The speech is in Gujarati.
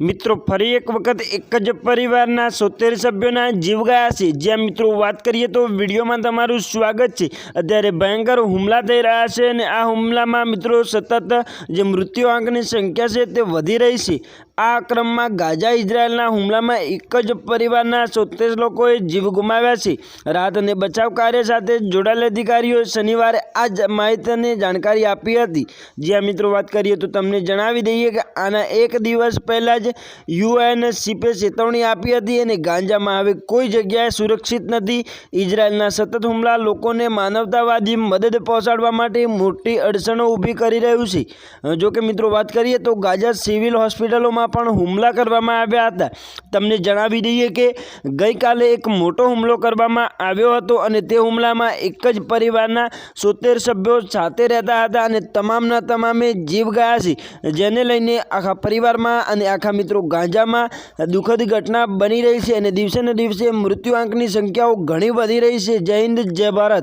મિત્રો, ફરી એક વખત એક જ પરિવારના સોતેર સભ્યોના જીવ ગયા છે. જ્યાં મિત્રો, વાત કરીએ તો વિડીયોમાં તમારું સ્વાગત છે. અત્યારે ભયંકર હુમલા થઈ રહ્યા છે અને આ હુમલામાં મિત્રો, સતત જે મૃત્યુ આંકની સંખ્યા છે તે વધી રહી છે. આ ક્રમમાં ગાઝા ઇઝરાયેલના હુમલામાં એક જ પરિવારના સોતેર લોકોએ જીવ ગુમાવ્યા છે. રાહત અને બચાવ કાર્ય સાથે જોડાયેલ અધિકારીઓ શનિવારે આ માહિતીની જાણકારી આપી હતી. જ્યાં મિત્રો, વાત કરીએ તો તમને જણાવી દઈએ કે આના એક દિવસ પહેલાં જ યુએનસીપે ચેતવણી આપી હતી અને ગાંજામાં હવે કોઈ જગ્યાએ સુરક્ષિત નથી. ઇઝરાયેલના સતત હુમલા લોકોને માનવતાવાદી મદદ પહોંચાડવા માટે મોટી અડચણો ઊભી કરી રહ્યું છે. જો કે મિત્રો, વાત કરીએ તો ગાઝા સિવિલ હોસ્પિટલોમાં પણ હુમલા કરવામાં આવ્યા હતા. તમને જણાવી દઈએ કે ગઈકાલે એક મોટો હુમલો કરવામાં આવ્યો હતો અને તે હુમલામાં એક જ પરિવારના સોતેર સભ્યો સાથે રહેતા હતા અને તમામના તમામે જીવ ગયા છે. જેને લઈને આખા પરિવારમાં અને આખા મિત્રો ગાંજામાં દુઃખદ ઘટના બની રહી છે અને દિવસે ને દિવસે મૃત્યુઆંકની સંખ્યાઓ ઘણી વધી રહી છે. જય હિન્દ, જય ભારત.